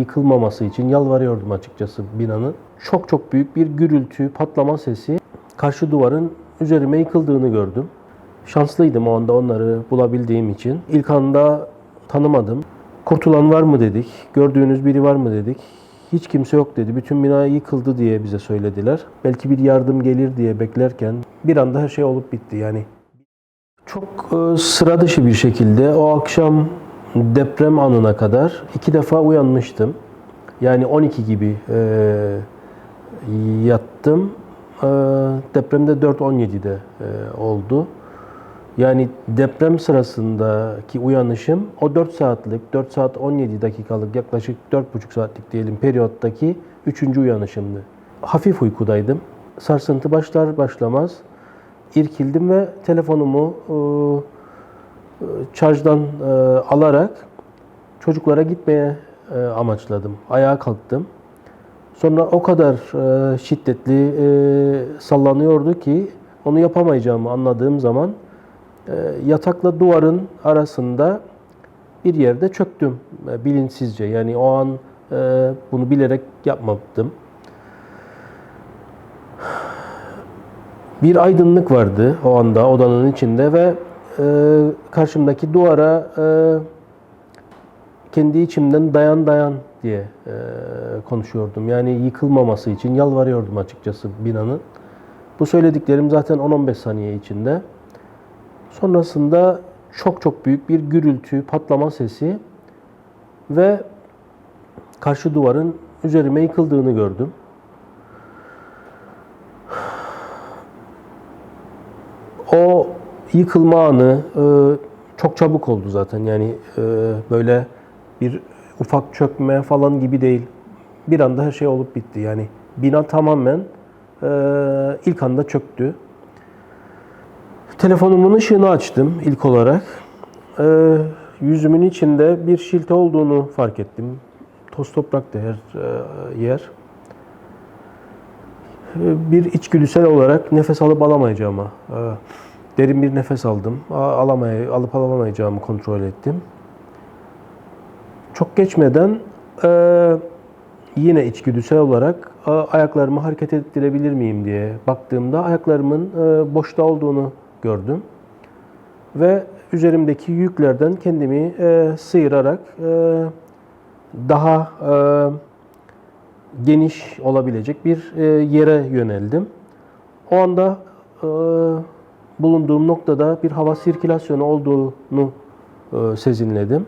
yıkılmaması için yalvarıyordum açıkçası binanın. Çok çok büyük bir gürültü, patlama sesi karşı duvarın üzerime yıkıldığını gördüm. Şanslıydım o anda onları bulabildiğim için. İlk anda tanımadım. Kurtulan var mı dedik. Gördüğünüz biri var mı dedik. Hiç kimse yok dedi. Bütün bina yıkıldı diye bize söylediler. Belki bir yardım gelir diye beklerken bir anda her şey olup bitti yani. Çok e, sıra dışı bir şekilde o akşam deprem anına kadar iki defa uyanmıştım. Yani 12 gibi e, yattım. E, depremde 4.17'de e, oldu. Yani deprem sırasındaki uyanışım o 4 saatlik, 4 saat 17 dakikalık yaklaşık 4,5 saatlik diyelim periyottaki 3. uyanışımdı. Hafif uykudaydım. Sarsıntı başlar başlamaz irkildim ve telefonumu e, e, şarjdan e, alarak çocuklara gitmeye e, amaçladım. Ayağa kalktım. Sonra o kadar e, şiddetli e, sallanıyordu ki onu yapamayacağımı anladığım zaman e, yatakla duvarın arasında bir yerde çöktüm e, bilinçsizce. Yani o an e, bunu bilerek yapmadım. Bir aydınlık vardı o anda odanın içinde ve e, karşımdaki duvara e, kendi içimden dayan dayan diye e, konuşuyordum. Yani yıkılmaması için yalvarıyordum açıkçası binanın. Bu söylediklerim zaten 10-15 saniye içinde. Sonrasında çok çok büyük bir gürültü, patlama sesi ve karşı duvarın üzerime yıkıldığını gördüm. O yıkılma anı e, çok çabuk oldu zaten. Yani e, böyle bir ufak çökme falan gibi değil. Bir anda her şey olup bitti. Yani bina tamamen e, ilk anda çöktü. Telefonumun ışığını açtım ilk olarak. E, yüzümün içinde bir şilte olduğunu fark ettim. Toz topraktı her e, yer. E, bir içgüdüsel olarak nefes alıp alamayacağıma, e, derin bir nefes aldım. Alamay alıp alamayacağımı kontrol ettim. Çok geçmeden e, yine içgüdüsel olarak e, ayaklarımı hareket ettirebilir miyim diye baktığımda ayaklarımın e, boşta olduğunu gördüm. Ve üzerimdeki yüklerden kendimi e, sıyırarak e, daha e, geniş olabilecek bir e, yere yöneldim. O anda e, bulunduğum noktada bir hava sirkülasyonu olduğunu e, sezinledim.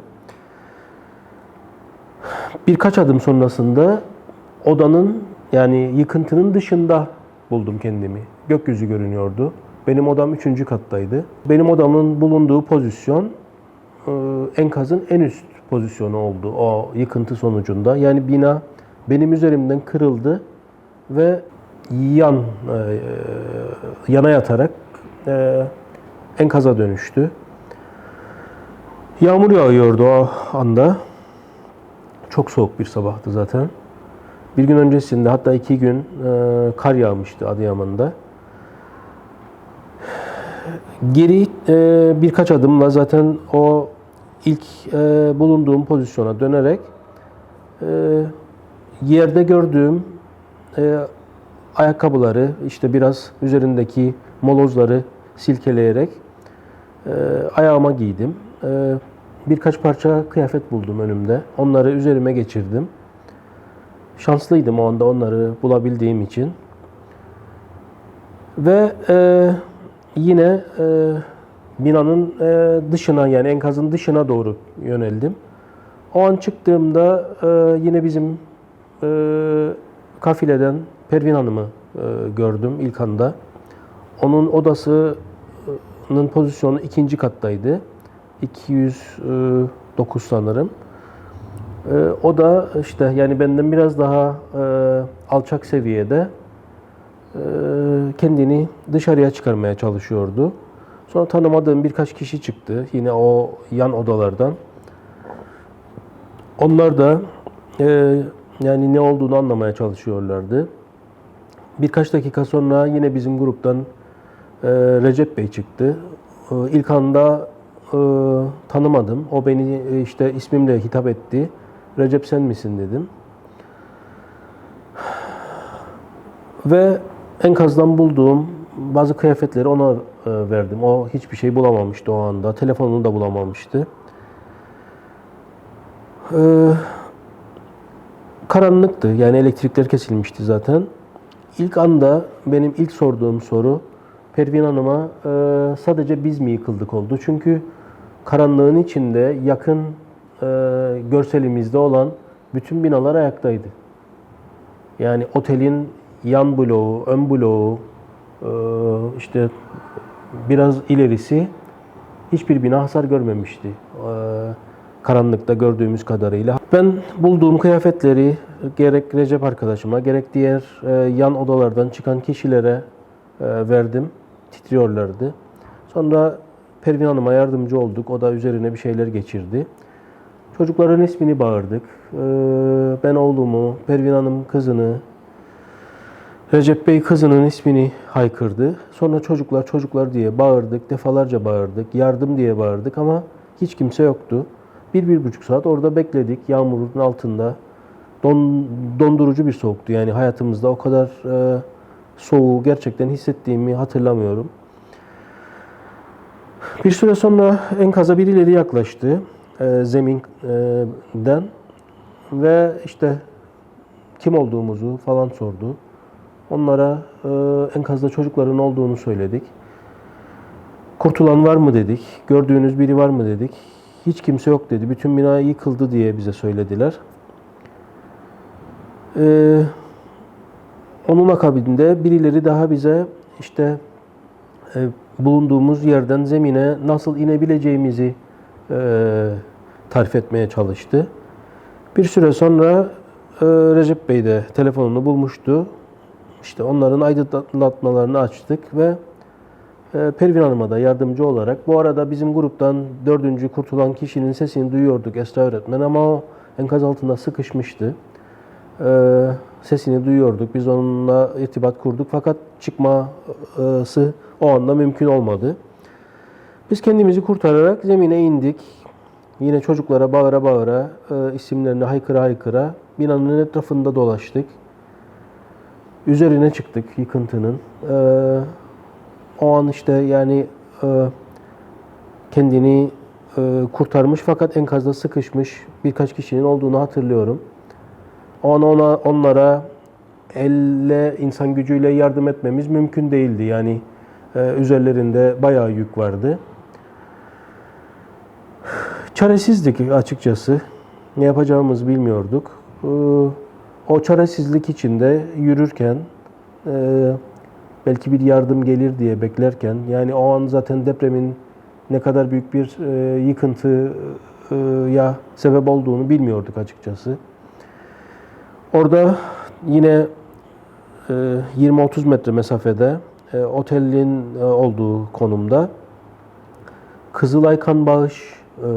Birkaç adım sonrasında odanın yani yıkıntının dışında buldum kendimi. Gökyüzü görünüyordu. Benim odam üçüncü kattaydı. Benim odamın bulunduğu pozisyon e, enkazın en üst pozisyonu oldu o yıkıntı sonucunda. Yani bina benim üzerimden kırıldı ve yan e, yana yatarak e, enkaza dönüştü. Yağmur yağıyordu o anda. Çok soğuk bir sabahtı zaten. Bir gün öncesinde hatta iki gün e, kar yağmıştı Adıyaman'da. Geri e, birkaç adımla zaten o ilk e, bulunduğum pozisyona dönerek e, yerde gördüğüm e, ayakkabıları işte biraz üzerindeki molozları silkeleyerek e, ayağıma giydim. E, birkaç parça kıyafet buldum önümde. Onları üzerime geçirdim. Şanslıydım o anda onları bulabildiğim için. Ve e, yine e, binanın e, dışına yani enkazın dışına doğru yöneldim. O an çıktığımda e, yine bizim e, kafileden Pervin Hanım'ı e, gördüm ilk anda. Onun odasının pozisyonu ikinci kattaydı. 209 sanırım. E, o da işte yani benden biraz daha e, alçak seviyede e, kendini dışarıya çıkarmaya çalışıyordu. Sonra tanımadığım birkaç kişi çıktı yine o yan odalardan. Onlar da e, yani ne olduğunu anlamaya çalışıyorlardı. Birkaç dakika sonra yine bizim gruptan e, Recep Bey çıktı. E, ilk anda tanımadım. O beni e, işte ismimle hitap etti Recep sen misin dedim. Ve enkazdan bulduğum bazı kıyafetleri ona e, verdim. O hiçbir şey bulamamıştı o anda. Telefonunu da bulamamıştı. Ee, karanlıktı. Yani elektrikler kesilmişti zaten. İlk anda benim ilk sorduğum soru Pervin Hanım'a e, sadece biz mi yıkıldık oldu. Çünkü karanlığın içinde yakın e, görselimizde olan bütün binalar ayaktaydı. Yani otelin yan bloğu, ön bloğu, e, işte biraz ilerisi hiçbir bina hasar görmemişti. E, karanlıkta gördüğümüz kadarıyla. Ben bulduğum kıyafetleri gerek Recep arkadaşıma gerek diğer e, yan odalardan çıkan kişilere e, verdim. Titriyorlardı. Sonra Pervin Hanım'a yardımcı olduk. O da üzerine bir şeyler geçirdi. Çocukların ismini bağırdık. E, ben oğlumu, Pervin Hanım kızını, Recep Bey kızının ismini haykırdı. Sonra çocuklar çocuklar diye bağırdık, defalarca bağırdık, yardım diye bağırdık ama hiç kimse yoktu. Bir, bir buçuk saat orada bekledik yağmurun altında. Don, dondurucu bir soğuktu yani hayatımızda o kadar e, soğuğu gerçekten hissettiğimi hatırlamıyorum. Bir süre sonra enkaza birileri yaklaştı e, zeminden ve işte kim olduğumuzu falan sordu. Onlara e, enkazda çocukların olduğunu söyledik. Kurtulan var mı dedik. Gördüğünüz biri var mı dedik. Hiç kimse yok dedi. Bütün bina yıkıldı diye bize söylediler. Ee, onun akabinde birileri daha bize işte e, bulunduğumuz yerden zemine nasıl inebileceğimizi e, tarif etmeye çalıştı. Bir süre sonra e, Recep Bey de telefonunu bulmuştu. İşte onların aydınlatmalarını açtık ve e, Pervin Hanım'a da yardımcı olarak. Bu arada bizim gruptan dördüncü kurtulan kişinin sesini duyuyorduk Esra öğretmen ama o enkaz altında sıkışmıştı. E, sesini duyuyorduk. Biz onunla irtibat kurduk fakat çıkması o anda mümkün olmadı. Biz kendimizi kurtararak zemine indik. Yine çocuklara bağıra bağıra, e, isimlerini haykıra haykıra binanın etrafında dolaştık. Üzerine çıktık yıkıntının. Ee, o an işte yani e, kendini e, kurtarmış fakat enkazda sıkışmış birkaç kişinin olduğunu hatırlıyorum. O an ona, onlara elle, insan gücüyle yardım etmemiz mümkün değildi. Yani e, üzerlerinde bayağı yük vardı. Çaresizdik açıkçası. Ne yapacağımızı bilmiyorduk. Ee, o çaresizlik içinde yürürken e, belki bir yardım gelir diye beklerken yani o an zaten depremin ne kadar büyük bir e, yıkıntıya sebep olduğunu bilmiyorduk açıkçası. Orada yine e, 20-30 metre mesafede e, otelin e, olduğu konumda Kızılay Kan Bağış e,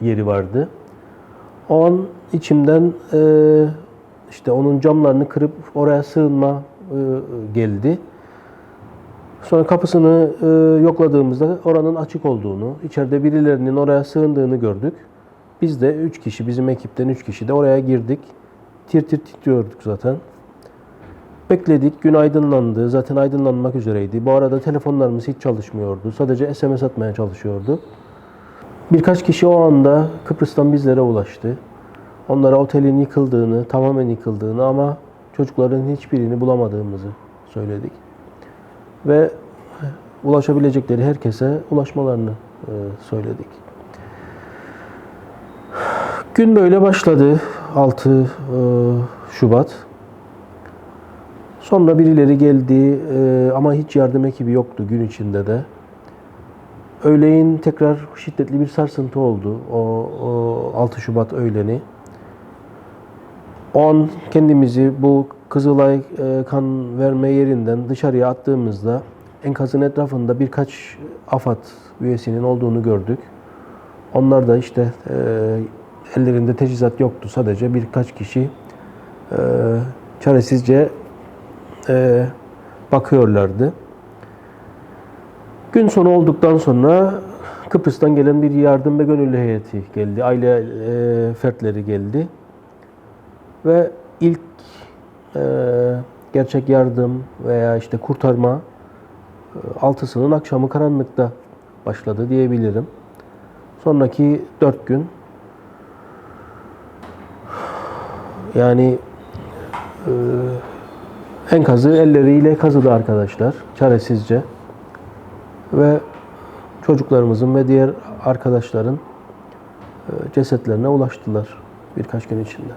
yeri vardı. O an içimden e, işte onun camlarını kırıp oraya sığınma e, geldi. Sonra kapısını e, yokladığımızda oranın açık olduğunu, içeride birilerinin oraya sığındığını gördük. Biz de üç kişi, bizim ekipten üç kişi de oraya girdik. Tir tir titriyorduk zaten. Bekledik, gün aydınlandı. Zaten aydınlanmak üzereydi. Bu arada telefonlarımız hiç çalışmıyordu. Sadece SMS atmaya çalışıyordu. Birkaç kişi o anda Kıbrıs'tan bizlere ulaştı. Onlara otelin yıkıldığını, tamamen yıkıldığını ama çocukların hiçbirini bulamadığımızı söyledik. Ve ulaşabilecekleri herkese ulaşmalarını e, söyledik. Gün böyle başladı 6 e, Şubat. Sonra birileri geldi e, ama hiç yardım ekibi yoktu gün içinde de. Öğleyin tekrar şiddetli bir sarsıntı oldu o, o 6 Şubat öğleni. O an kendimizi bu Kızılay e, kan verme yerinden dışarıya attığımızda enkazın etrafında birkaç AFAD üyesinin olduğunu gördük. Onlar da işte e, ellerinde teçhizat yoktu. Sadece birkaç kişi e, çaresizce e, bakıyorlardı. Gün sonu olduktan sonra Kıbrıs'tan gelen bir yardım ve gönüllü heyeti geldi. Aile e, fertleri geldi. Ve ilk e, gerçek yardım veya işte kurtarma e, altısının akşamı karanlıkta başladı diyebilirim. Sonraki dört gün yani e, enkazı elleriyle kazıdı arkadaşlar çaresizce ve çocuklarımızın ve diğer arkadaşların e, cesetlerine ulaştılar birkaç gün içinde.